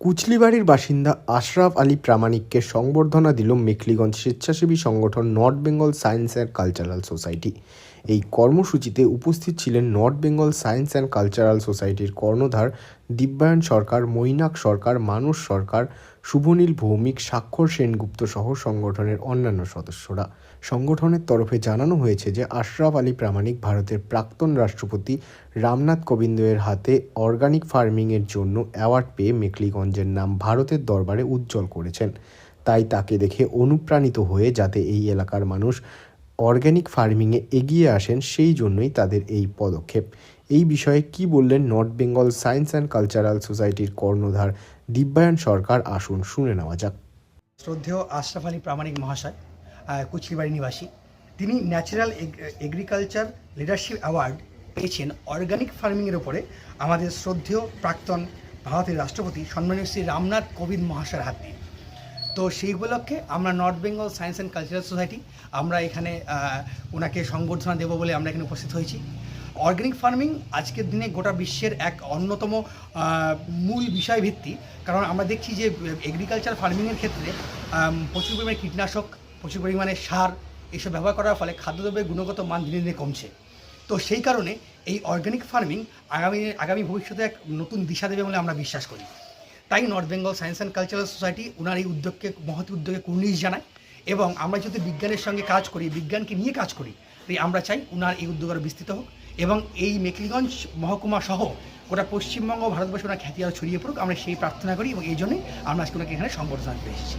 কুচলিবাড়ির বাসিন্দা আশরাফ আলী প্রামাণিককে সংবর্ধনা দিল মেখলিগঞ্জ স্বেচ্ছাসেবী সংগঠন North Bengal Science and Cultural Society. এই কর্মসূচিতে উপস্থিত ছিলেন North Bengal Science and Cultural সোসাইটির কর্ণধার দিব্যায়ন সরকার, মৈনাক সরকার মানস সরকার, শুভনীল ভৌমিক, স্বাক্ষর সেনগুপ্ত সহ সংগঠনের অন্যান্য সদস্যরা। সংগঠনের তরফে জানানো হয়েছে যে, আশরাফ আলী প্রামাণিক ভারতের প্রাক্তন রাষ্ট্রপতি রামনাথ কোবিন্দের হাতে অর্গানিক ফার্মিংয়ের জন্য অ্যাওয়ার্ড পেয়ে মেখলিগঞ্জের নাম ভারতের দরবারে উজ্জ্বল করেছেন। তাই তাকে দেখে অনুপ্রাণিত হয়ে যাতে এই এলাকার মানুষ অর্গ্যানিক ফার্মিংয়ে এগিয়ে আসেন সেই জন্যই তাদের এই পদক্ষেপ। এই বিষয়ে কি বললেন North Bengal Science and Cultural সোসাইটির কর্ণধার দিব্যায়ন সরকার? আসুন, শুনে নেওয়া যাক। শ্রদ্ধেয় আশরাফ আলী প্রামাণিক মহাশয় কুচলিবাড়ি নিবাসী, তিনি ন্যাচারাল এগ্রিকালচার লিডারশিপ অ্যাওয়ার্ড পেয়েছেন অর্গানিক ফার্মিংয়ের ওপরে আমাদের শ্রদ্ধেয় প্রাক্তন ভারতের রাষ্ট্রপতি, সম্মানীয় শ্রী রামনাথ কোবিন্দ মহাশয়ের হাত। দিয়ে তো সেই উপলক্ষে আমরা North Bengal Science and Cultural Society আমরা এখানে ওনাকে সংবর্ধনা দেবো বলে আমরা এখানে উপস্থিত হয়েছি। অর্গানিক ফার্মিং আজকের দিনে গোটা বিশ্বের এক অন্যতম মূল বিষয়ভিত্তি। কারণ আমরা দেখছি যে এগ্রিকালচার ফার্মিংয়ের ক্ষেত্রে প্রচুর পরিমাণে কীটনাশক, প্রচুর পরিমাণে সার এসব ব্যবহার করার ফলে খাদ্যদ্রব্যের গুণগত মান দিনে দিনে কমছে। তো সেই কারণে এই অর্গানিক ফার্মিং আগামী আগামী ভবিষ্যতে এক নতুন দিশা দেবে বলে আমরা বিশ্বাস করি। তাই North Bengal Science and Cultural Society ওনার এই উদ্যোগকে, মহৎ উদ্যোগে কুর্নিশ জানায় এবং আমরা যদি বিজ্ঞানের সঙ্গে কাজ করি, বিজ্ঞানকে নিয়ে কাজ করি, তাই আমরা চাই ওনার এই উদ্যোগ আরও বিস্তৃত হোক এবং এই মেকলিগঞ্জ মহকুমা সহ গোটা পশ্চিমবঙ্গ ভারতবর্ষে ওনার খ্যাতি আরও ছড়িয়ে পড়ুক। আমরা সেই প্রার্থনা করি এবং এই জন্যই আমরা আজকে ওনাকে এখানে সংবর্ধনা দিতে এসেছি।